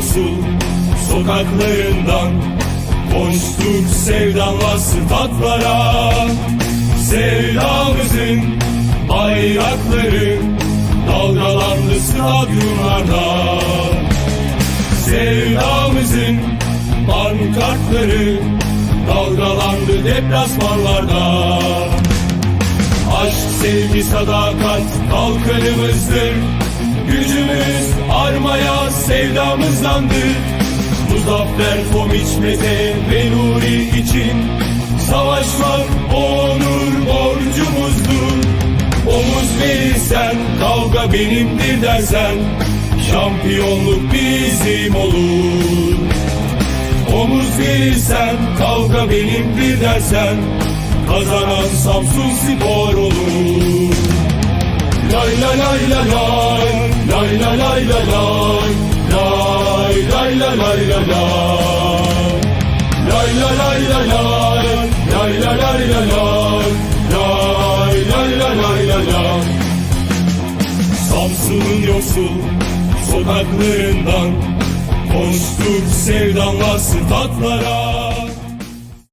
yoksul sokaklarından. Koştuk sevdanla statlara Sevdamızın bayrakları Dalgalandı stadyumlarda. Sevdamızın pankartları Dalgalandı deplasmanlarda. Aşk, sevgi, sadakat kalkanımızdır Gücümüz armaya sevdamızdandır. Muzaffer Fomiç Mete ve Nuri için Savaşmak onur borcumuzdur. Omuz verirsen kavga benimdir dersen Şampiyonluk bizim olur. Omuz verirsen kavga benimdir dersen Kazanan Samsun Spor olur. Lay lay lay lay lay Lay lay lay lay lay Lay lay lay lay lay lay Lay lay lay lay lay Lay lay lay lay lay Lay lay lay lay lay lay Samsun'un yoksul sokaklarından Koştuk sevdanla statlara